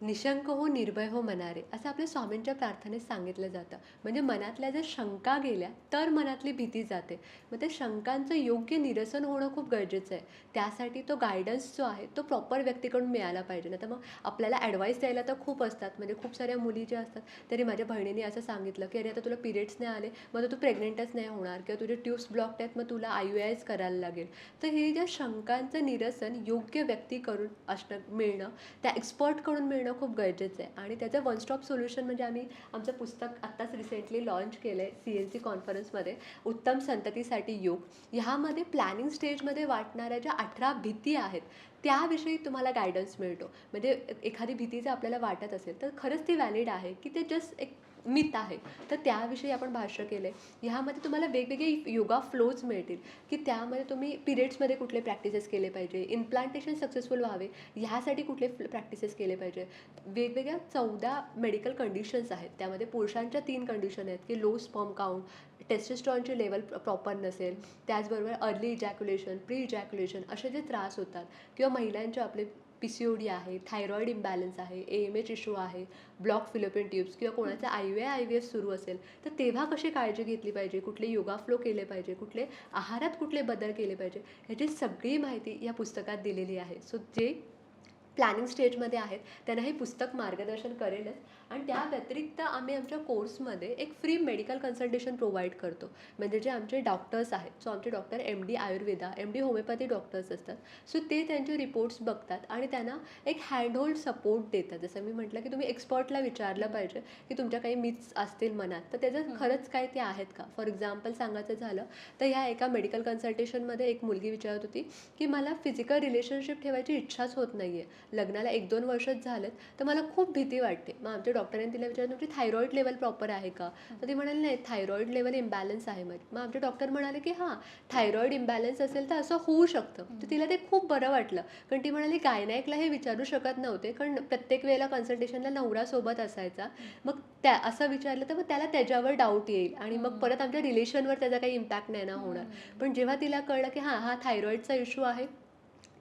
निशंक हो निर्भय हो मनारे असं आपल्या स्वामींच्या प्रार्थनेत सांगितलं जातं. म्हणजे मनातल्या जर शंका गेल्या तर मनातली भीती जाते. मग त्या शंकांचं योग्य निरसन होणं खूप गरजेचं आहे. त्यासाठी तो गायडन्स जो आहे तो प्रॉपर व्यक्तीकडून मिळाला पाहिजे. ना तर मग आपल्याला ॲडवाईस द्यायला तर खूप असतात. म्हणजे खूप साऱ्या मुली ज्या असतात तरी माझ्या बहिणीने असं सांगितलं की अरे आता तुला पिरियड्स नाही आले. मग तर तू प्रेग्नेंटच नाही होणार किंवा तुझे ट्यूब्स ब्लॉक्ड आहेत मग तुला आय यू आयच करायला लागेल. तर हे ज्या शंकांचं निरसन योग्य व्यक्तीकडून असणं मिळणं त्या एक्सपर्टकडून मिळणं खूप गरजेचं आहे. आणि त्याचं वन स्टॉप सोल्युशन म्हणजे आम्ही आमचं पुस्तक आत्ताच रिसेंटली लॉन्च केलं आहे सी एन सी कॉन्फरन्समध्ये उत्तम संततीसाठी योग. ह्यामध्ये प्लॅनिंग स्टेजमध्ये वाटणाऱ्या ज्या अठरा भीती आहेत त्याविषयी तुम्हाला गायडन्स मिळतो. म्हणजे एखादी भीती जर आपल्याला वाटत असेल तर खरंच ती व्हॅलिड आहे की ते जस्ट एक मिथ आहे. तर त्याविषयी आपण भाष्य केलं आहे ह्यामध्ये तुम्हाला वेगवेगळे योगा फ्लोज मिळतील. की त्यामध्ये तुम्ही पिरियड्समध्ये कुठले प्रॅक्टिसेस केले पाहिजे? इम्प्लांटेशन सक्सेसफुल व्हावे? ह्यासाठी कुठले प्रॅक्टिसेस केले पाहिजे? वेगवेगळ्या चौदा मेडिकल कंडिशन्स आहेत. त्यामध्ये पुरुषांच्या तीन कंडिशन आहेत की लो स्पॉम काउंट टेस्टेस्ट्रॉनचे लेवल प्रॉपर नसेल त्याचबरोबर अर्ली इजॅक्युलेशन प्री इजॅक्युलेशन असे जे त्रास होतात किंवा महिलांचे आपले पी सी ओ डी आहे थायरॉईड इम्बॅलन्स आहे ए एम एच इश्यू आहे ब्लॉक फिलोपिन ट्यूब्स किंवा कोणाचा I V I V F सुरू असेल तर तेव्हा कशी काळजी घेतली पाहिजे? कुठले योगा फ्लो केले पाहिजे? कुठले आहारात कुठले बदल केले पाहिजे? ह्याची सगळी माहिती या पुस्तकात दिलेली आहे. सो जे प्लॅनिंग स्टेजमध्ये आहेत. त्यांना हे पुस्तक मार्गदर्शन करेलच. आणि त्या व्यतिरिक्त आम्ही आमच्या कोर्समध्ये एक फ्री मेडिकल कन्सल्टेशन प्रोव्हाइड करतो. म्हणजे जे आमचे डॉक्टर्स आहेत. सो आमचे doctor M D Ayurveda M D homeopathy doctors असतात. सो ते त्यांचे रिपोर्ट्स बघतात आणि त्यांना एक हँडहोल्ड सपोर्ट देतात. जसं मी म्हटलं की तुम्ही एक्सपर्टला विचारलं पाहिजे की तुमच्या काही मिथ्स असतील मनात तर त्याचं खरंच काय ते आहेत का? फॉर एक्झाम्पल सांगायचं झालं तर ह्या एका मेडिकल कन्सल्टेशनमध्ये एक मुलगी विचारत होती की मला फिजिकल रिलेशनशिप ठेवायची इच्छाच होत नाही आहे लग्नाला एक दोन वर्षच झालेत तर मला खूप भीती वाटते. मग आमच्या डॉक्टरांनी तिला विचारलं तुमची थायरॉईड लेवल प्रॉपर आहे का? तर ती म्हणाली नाही थायरॉईड लेवल इम्बॅलन्स आहे माझी मग आमचे डॉक्टर म्हणाले की हां थायरॉईड इम्बॅलन्स असेल तर असं होऊ शकतं. तर तिला ते खूप बरं वाटलं. कारण ती म्हणाली गायनायकला हे विचारू शकत नव्हते कारण प्रत्येक वेळेला कन्सल्टेशनला नवरा सोबत असायचा. मग त्या असं विचारलं तर मग त्याला त्याच्यावर डाऊट येईल आणि मग परत आमच्या रिलेशनवर त्याचा काही इम्पॅक्ट नाही ना होणार. पण जेव्हा तिला कळलं की हां हा थायरॉईडचा इश्यू आहे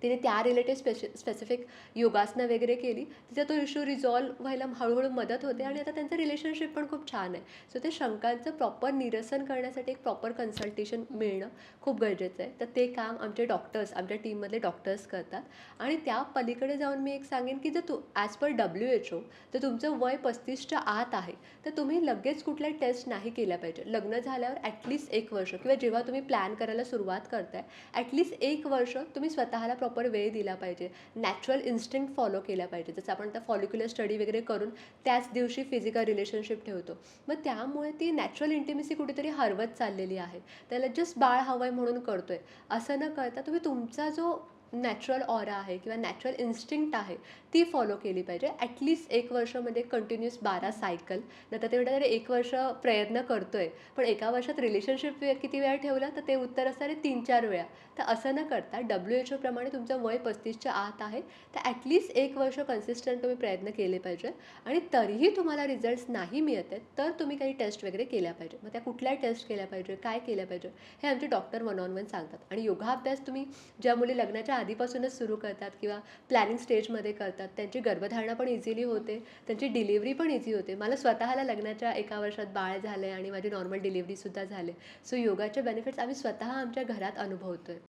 तिने त्या रिलेटेड स्पेसि स्पेसिफिक योगासनं वगैरे केली. तिचा तो इश्यू रिझॉल्व व्हायला हळूहळू मदत होते आणि आता त्यांचं रिलेशनशिप पण खूप छान आहे. सो ते शंकांचं प्रॉपर निरसन करण्यासाठी एक प्रॉपर कन्सल्टेशन मिळणं खूप गरजेचं आहे. तर ते काम आमचे डॉक्टर्स आमच्या टीममधले डॉक्टर्स करतात. आणि त्या पलीकडे जाऊन मी एक सांगेन की जर तू as per W H O तर तुमचं वय पस्तीसच्या आत आहे. तर तुम्ही लगेच कुठल्या टेस्ट नाही केल्या पाहिजे. लग्न झाल्यावर ॲटलिस्ट एक वर्ष किंवा जेव्हा तुम्ही प्लॅन करायला सुरुवात करताय ॲटलिस्ट एक वर्ष तुम्ही स्वतःला प्रॉपर वेळ दिला पाहिजे. नॅचरल इन्स्टिंक्ट फॉलो केला पाहिजे. जसं आपण त्या फॉलिक्युलर स्टडी वगैरे करून त्याच दिवशी फिजिकल रिलेशनशिप ठेवतो. मग त्यामुळे ती नॅचरल इंटिमेसी कुठेतरी हरवत चाललेली आहे. त्याला जस्ट बाळ हवं आहे म्हणून करतोय. असं न करता तुम्ही तुमचा जो नॅचरल ऑरा आहे किंवा नॅचरल इन्स्टिंक्ट आहे ती फॉलो केली पाहिजे. ॲटलिस्ट एक वर्षामध्ये कंटिन्युअस बारा सायकल नंतर ते म्हणतात एक वर्ष प्रयत्न करतो आहे पण एका वर्षात रिलेशनशिप किती वेळा ठेवला? तर ते उत्तर असणार आहे तीन चार वेळा. तर असं न करता डब्ल्यू एच ओप्रमाणे तुमचं वय पस्तीसच्या आत आहे तर ॲटलिस्ट एक वर्ष कन्सिस्टंट तुम्ही प्रयत्न केले पाहिजे. आणि तरीही तुम्हाला रिझल्ट्स नाही मिळत आहेत तर तुम्ही काही टेस्ट वगैरे केल्या पाहिजे. मग त्या कुठल्या टेस्ट केल्या पाहिजे काय केल्या पाहिजे हे आमचे डॉक्टर वन ऑन वन सांगतात. आणि योगाभ्यास तुम्ही ज्या मुली लग्नाच्या आधीपासूनच सुरू करतात किंवा प्लॅनिंग स्टेजमध्ये करतात. त्यांची गर्भधारणा पण इझिली होते. त्यांची डिलिव्हरी पण इझी होते. मला स्वतःला लग्नाच्या एका वर्षात बाळ झालं आहे आणि माझी नॉर्मल डिलिव्हरीसुद्धा झाले. सो योगाचे बेनिफिट्स आम्ही स्वतः आमच्या घरात अनुभवतो आहे